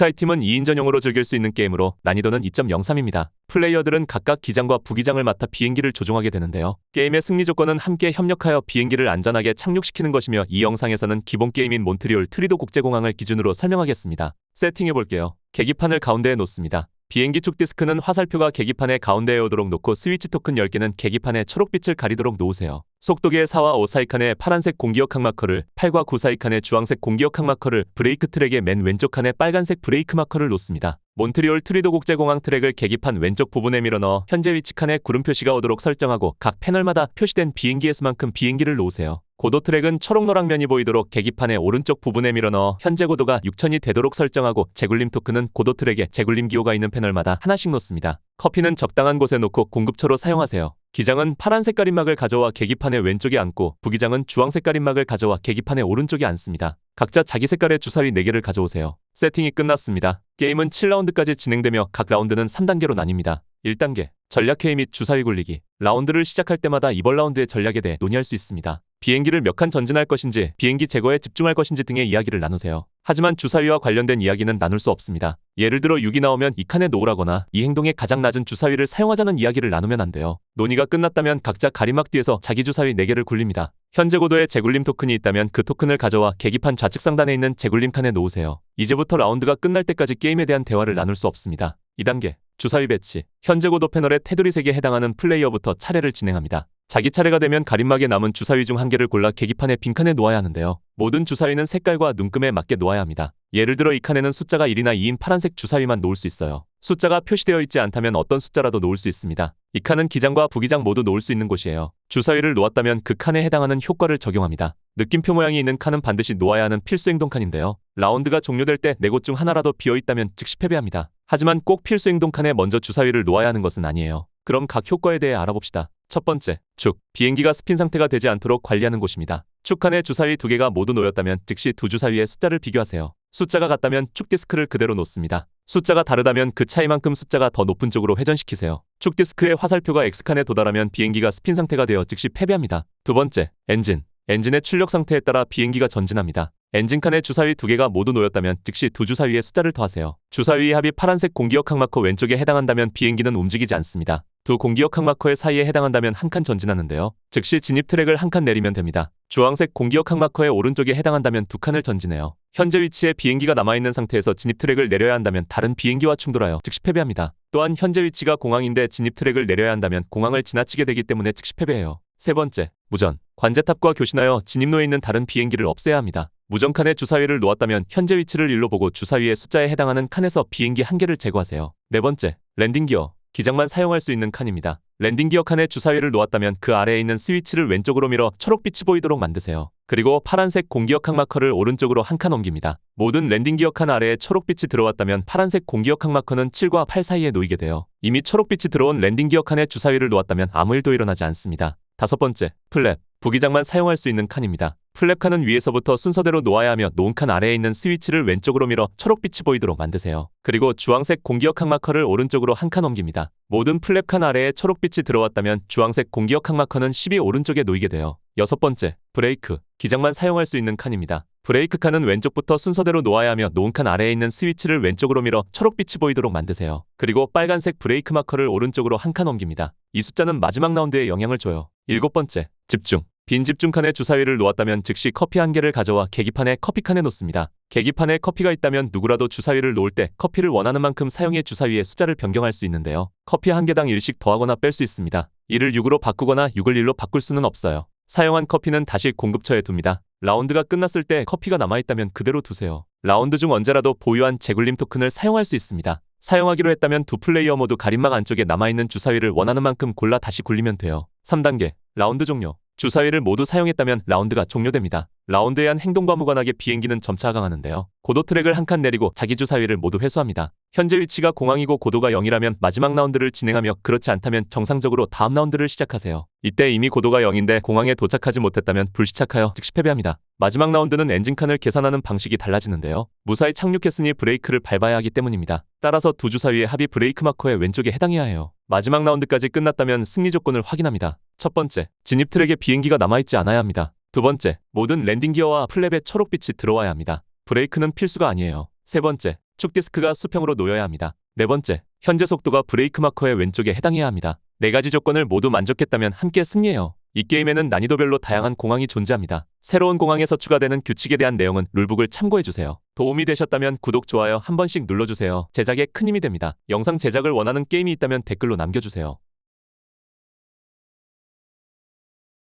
스카이팀은 2인 전용으로 즐길 수 있는 게임으로 난이도는 2.03입니다. 플레이어들은 각각 기장과 부기장을 맡아 비행기를 조종하게 되는데요. 게임의 승리 조건은 함께 협력하여 비행기를 안전하게 착륙시키는 것이며 이 영상에서는 기본 게임인 몬트리올 트리도 국제공항을 기준으로 설명하겠습니다. 세팅해 볼게요. 계기판을 가운데에 놓습니다. 비행기 축 디스크는 화살표가 계기판의 가운데에 오도록 놓고 스위치 토큰 10개는 계기판에 초록빛을 가리도록 놓으세요. 속도계의 4와 5 사이칸에 파란색 공기역 항마커를 8과 9 사이칸에 주황색 공기역 항마커를 브레이크 트랙의 맨 왼쪽 칸에 빨간색 브레이크 마커를 놓습니다. 몬트리올 트리도 국제공항 트랙을 계기판 왼쪽 부분에 밀어넣어 현재 위치 칸에 구름 표시가 오도록 설정하고 각 패널마다 표시된 비행기 의 수만큼 비행기를 놓으세요. 고도 트랙은 초록노랑 면이 보이도록 계기판의 오른쪽 부분에 밀어넣어 현재 고도가 6000이 되도록 설정하고 제굴림 토크는 고도 트랙에 제굴림 기호가 있는 패널마다 하나씩 놓습니다. 커피는 적당한 곳에 놓고 공급처로 사용하세요. 기장은 파란 색깔 인막을 가져와 계기판의 왼쪽에 앉고 부기장은 주황 색깔 인막을 가져와 계기판의 오른쪽에 앉습니다. 각자 자기 색깔의 주사위 4개를 가져오세요. 세팅이 끝났습니다. 게임은 7라운드까지 진행되며 각 라운드는 3단계로 나뉩니다. 1단계 전략회의 및 주사위 굴리기 라운드를 시작할 때마다 이번 라운드의 전략에 대해 논의할 수 있습니다. 비행기를 몇 칸 전진할 것인지 비행기 제거에 집중할 것인지 등의 이야기를 나누세요. 하지만 주사위와 관련된 이야기는 나눌 수 없습니다. 예를 들어 6이 나오면 이 칸에 놓으라거나 이 행동에 가장 낮은 주사위를 사용하자는 이야기를 나누면 안 돼요. 논의가 끝났다면 각자 가림막 뒤에서 자기 주사위 4개를 굴립니다. 현재 고도에 제굴림 토큰이 있다면 그 토큰을 가져와 계기판 좌측 상단에 있는 제굴림 칸에 놓으세요. 이제부터 라운드가 끝날 때까지 게임에 대한 대화를 나눌 수 없습니다. 2단계 주사위 배치 현재 고도 패널의 테두리 색에 해당하는 플레이어부터 차례를 진행합니다. 자기 차례가 되면 가림막에 남은 주사위 중 한 개를 골라 계기판의 빈칸에 놓아야 하는데요. 모든 주사위는 색깔과 눈금에 맞게 놓아야 합니다. 예를 들어 이 칸에는 숫자가 1이나 2인 파란색 주사위만 놓을 수 있어요. 숫자가 표시되어 있지 않다면 어떤 숫자라도 놓을 수 있습니다. 이 칸은 기장과 부기장 모두 놓을 수 있는 곳이에요. 주사위를 놓았다면 그 칸에 해당하는 효과를 적용합니다. 느낌표 모양이 있는 칸은 반드시 놓아야 하는 필수 행동 칸인데요. 라운드가 종료될 때 네 곳 중 하나라도 비어 있다면 즉시 패배합니다. 하지만 꼭 필수 행동 칸에 먼저 주사위를 놓아야 하는 것은 아니에요. 그럼 각 효과에 대해 알아봅시다. 첫 번째, 축. 비행기가 스핀 상태가 되지 않도록 관리하는 곳입니다. 축 칸에 주사위 두 개가 모두 놓였다면 즉시 두 주사위의 숫자를 비교하세요. 숫자가 같다면 축 디스크를 그대로 놓습니다. 숫자가 다르다면 그 차이만큼 숫자가 더 높은 쪽으로 회전시키세요. 축 디스크의 화살표가 X칸에 도달하면 비행기가 스핀 상태가 되어 즉시 패배합니다. 두 번째, 엔진. 엔진의 출력 상태에 따라 비행기가 전진합니다. 엔진칸에 주사위 두 개가 모두 놓였다면 즉시 두 주사위의 숫자를 더하세요. 주사위의 합이 파란색 공기역 항마커 왼쪽에 해당한다면 비행기는 움직이지 않습니다. 두 공기역 항마커의 사이에 해당한다면 한 칸 전진하는데요. 즉시 진입 트랙을 한 칸 내리면 됩니다. 주황색 공기역 항마커의 오른쪽에 해당한다면 두 칸을 전진해요. 현재 위치에 비행기가 남아있는 상태에서 진입 트랙을 내려야 한다면 다른 비행기와 충돌하여 즉시 패배합니다. 또한 현재 위치가 공항인데 진입 트랙을 내려야 한다면 공항을 지나치게 되기 때문에 즉시 패배해요. 세 번째, 무전. 관제탑과 교신하여 진입로에 있는 다른 비행기를 없애야 합니다. 무전 칸에 주사위를 놓았다면 현재 위치를 일로 보고 주사위의 숫자에 해당하는 칸에서 비행기 한 개를 제거하세요. 네 번째, 랜딩 기어. 기장만 사용할 수 있는 칸입니다. 랜딩 기어 칸에 주사위를 놓았다면 그 아래에 있는 스위치를 왼쪽으로 밀어 초록빛이 보이도록 만드세요. 그리고 파란색 공기역 항마커를 오른쪽으로 한 칸 옮깁니다. 모든 랜딩 기어 칸 아래에 초록빛이 들어왔다면 파란색 공기역 항마커는 7과 8 사이에 놓이게 돼요. 이미 초록빛이 들어온 랜딩 기어 칸에 주사위를 놓았다면 아무 일도 일어나지 않습니다. 다섯 번째, 플랩. 부기장만 사용할 수 있는 칸입니다. 플랩칸은 위에서부터 순서대로 놓아야 하며 놓은 칸 아래에 있는 스위치를 왼쪽으로 밀어 초록빛이 보이도록 만드세요. 그리고 주황색 공기역 항마커를 오른쪽으로 한 칸 옮깁니다. 모든 플랩칸 아래에 초록빛이 들어왔다면 주황색 공기역 항마커는 10이 오른쪽에 놓이게 돼요. 여섯 번째, 브레이크. 기장만 사용할 수 있는 칸입니다. 브레이크 칸은 왼쪽부터 순서대로 놓아야 하며 놓은 칸 아래에 있는 스위치를 왼쪽으로 밀어 초록빛이 보이도록 만드세요. 그리고 빨간색 브레이크 마커를 오른쪽으로 한 칸 옮깁니다. 이 숫자는 마지막 라운드에 영향을 줘요. 일곱 번째, 집중. 빈 집 중칸에 주사위를 놓았다면 즉시 커피 한 개를 가져와 계기판에 커피칸에 놓습니다. 계기판에 커피가 있다면 누구라도 주사위를 놓을 때 커피를 원하는 만큼 사용해 주사위의 숫자를 변경할 수 있는데요. 커피 한 개당 1씩 더하거나 뺄 수 있습니다. 이를 6으로 바꾸거나 6을 1로 바꿀 수는 없어요. 사용한 커피는 다시 공급처에 둡니다. 라운드가 끝났을 때 커피가 남아있다면 그대로 두세요. 라운드 중 언제라도 보유한 제굴림 토큰을 사용할 수 있습니다. 사용하기로 했다면 두 플레이어 모두 가림막 안쪽에 남아있는 주사위를 원하는 만큼 골라 다시 굴리면 돼요. 3단계 라운드 종료 주사위를 모두 사용했다면 라운드가 종료됩니다. 라운드에 한 행동과 무관하게 비행기는 점차 하강하는데요. 고도 트랙을 한 칸 내리고 자기 주사위를 모두 회수합니다. 현재 위치가 공항이고 고도가 0이라면 마지막 라운드를 진행하며 그렇지 않다면 정상적으로 다음 라운드를 시작하세요. 이때 이미 고도가 0인데 공항에 도착하지 못했다면 불시착하여 즉시 패배합니다. 마지막 라운드는 엔진칸을 계산하는 방식이 달라지는데요. 무사히 착륙했으니 브레이크를 밟아야 하기 때문입니다. 따라서 두 주사위의 합이 브레이크 마커의 왼쪽에 해당해야 해요. 마지막 라운드까지 끝났다면 승리 조건을 확인합니다. 첫 번째, 진입 트랙에 비행기가 남아있지 않아야 합니다. 두 번째, 모든 랜딩 기어와 플랩에 초록빛이 들어와야 합니다. 브레이크는 필수가 아니에요. 세 번째, 축 디스크가 수평으로 놓여야 합니다. 네 번째, 현재 속도가 브레이크 마커의 왼쪽에 해당해야 합니다. 네 가지 조건을 모두 만족했다면 함께 승리해요. 이 게임에는 난이도별로 다양한 공항이 존재합니다. 새로운 공항에서 추가되는 규칙에 대한 내용은 룰북을 참고해주세요. 도움이 되셨다면 구독, 좋아요 한 번씩 눌러주세요. 제작에 큰 힘이 됩니다. 영상 제작을 원하는 게임이 있다면 댓글로 남겨주세요.